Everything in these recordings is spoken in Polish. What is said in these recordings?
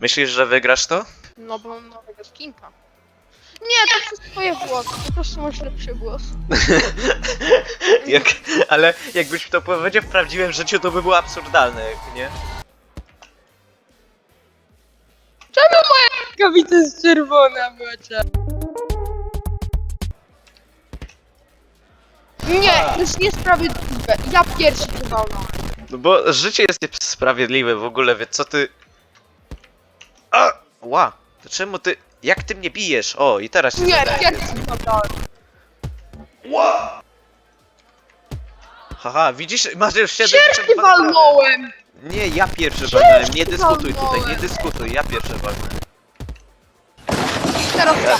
Myślisz, że wygrasz to? No bo mam nowego skinka. Nie, to wszystko twoje włosy. Po prostu masz lepszy głos. Jak, ale jakbyś to powiedział w prawdziwym życiu, to by było absurdalne, jak nie? Czemu moja rękawica jest czerwona, bocia? Nie, to jest niesprawiedliwe. Ja pierwszy to walnąłem. No bo życie jest niesprawiedliwe w ogóle, więc co ty... Ła! To czemu ty... Jak ty mnie bijesz? O, i teraz się Nie, zadaje. to walnąłem. Ła! Haha, widzisz? Masz już 7 Pierwszy walnąłem! Nie, ja pierwszy walnąłem, nie dyskutuj tutaj, nie walnąłem. dyskutuj, ja pierwszy walnąłem. Teraz ja.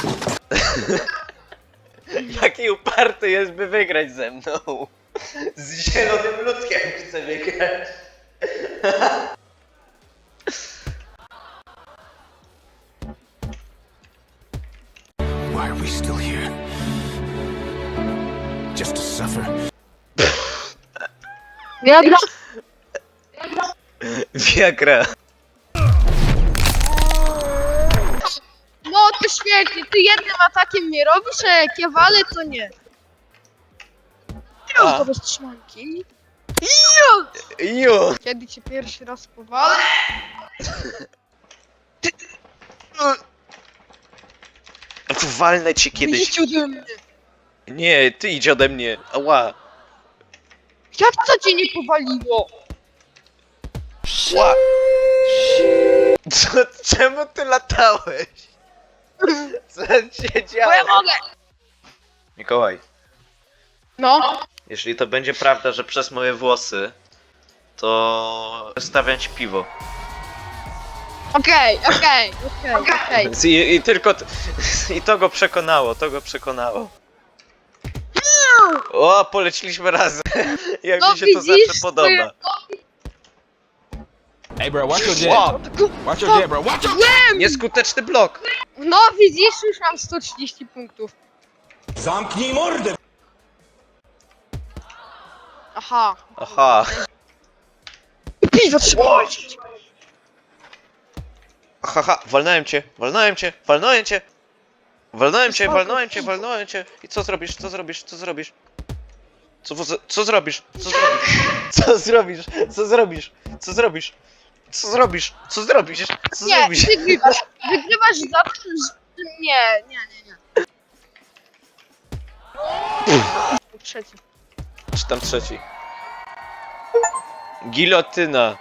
Jaki uparty jest, by wygrać ze mną. Z zielonym ludkiem chcę wygrać. Why are we still here? Just to suffer? Ja gra... Viagra. No to świetnie, ty jednym atakiem mnie robisz, a jak ja walę, to nie. To bez trzymanki. Jo. Kiedy cię pierwszy raz powalę? Walnę cię kiedyś. Idź ode mnie. Nie, ty idź ode mnie. Ała. Jak to cię nie powaliło? Ła. Co, czemu ty latałeś? Co się Bo działo? ja mogę! Mikołaj, No, jeśli to będzie prawda, że przez moje włosy, to stawiam ci piwo. Okej, okej, okej, okej. I, I tylko. t- I to go przekonało, to go przekonało. O, poleciliśmy razem. Jak No mi się to zawsze podoba. Hey, bro, watch your jet. Wow, Watch your jet, bro. Watch your nieskuteczny blok. No widzisz, już mam 130 punktów. Zamknij mordę! Aha. Aha. Piwo trzeba Haha, walnąłem cię, walnąłem cię, walnąłem cię. Walnąłem cię, Spoko. walnąłem cię, walnąłem cię. I co zrobisz, co zrobisz, co zrobisz? Co, wo- co zrobisz? Co zrobisz? Co zrobisz? Co zrobisz? Co zrobisz? Co zrobisz? Co zrobisz? Co Nie, zrobisz? wygrywasz. Wygrywasz za to, że... Nie, nie, nie, nie. Trzeci. Czy tam trzeci? Gilotyna.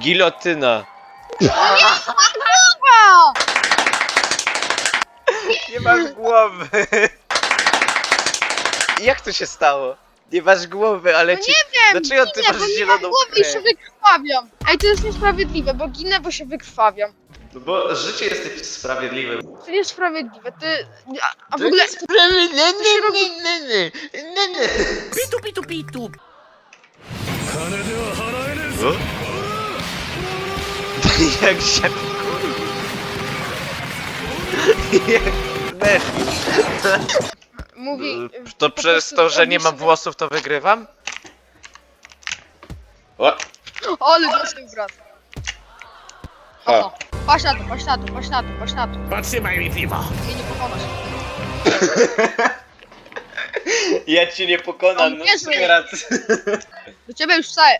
Gilotyna. A! Nie masz głowy. Jak to się stało? Nie masz głowy, ale No ci... nie wiem, Dlaczego ty ginę, masz bo nie mam zieloną głowy i się wykrwawiam. Ej, to jest niesprawiedliwe, bo ginę, bo się wykrwawiam. No bo życie jest niesprawiedliwe. To niesprawiedliwe, ty... A, a w ogóle... Pitu, pitu, pitu! O? Jak się... Jak Messi. Mówi... To po przez prostu to, że nie mam włosów, to wygrywam? O, ale dostał brat. Oho. Patrz na to, patrz na to, patrz na to, patrz na to. Podtrzymaj mi piwo! Mnie nie pokonasz. ja cię nie pokonam, On no nie żyje. teraz. Do ciebie już wstaję.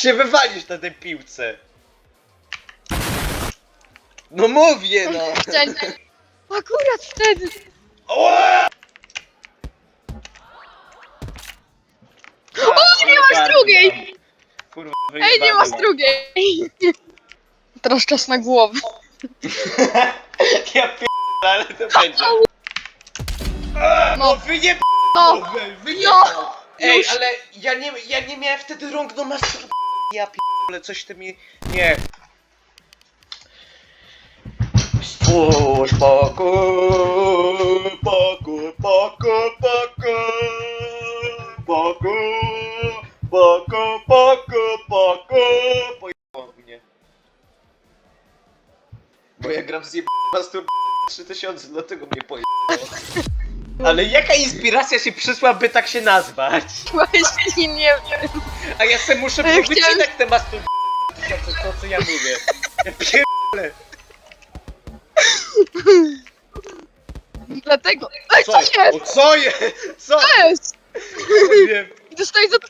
Się wywalisz na tej piłce. No mówię no. Akurat wtedy. Ła! O, nie masz drugiej! Kurwa, Ej, nie masz mam. drugiej. Teraz czas na głowę. Ja pierdolę, ale to będzie. No. No wyjeb... No, wyjebał. no. Ej, Już. ale ja nie, ja nie miałem wtedy rąk do mastur... Ja pierdolę, coś ty mi... Nie. Spójrz, pokój, pokój, pokój, pokój, pokój, pokój, pokój, pokój. Pojebało mnie. Bo ja gram z jeb... Mastur 3000, dlatego mnie poje... Ale jaka inspiracja się przyszła, by tak się nazwać? Właśnie nie wiem. A ja se muszę Ja powycinać te mastur... To, co ja mówię. Ja pierdolę. Dlatego. Ej, Co co jest? O, co jest? Co? Co jest? Za to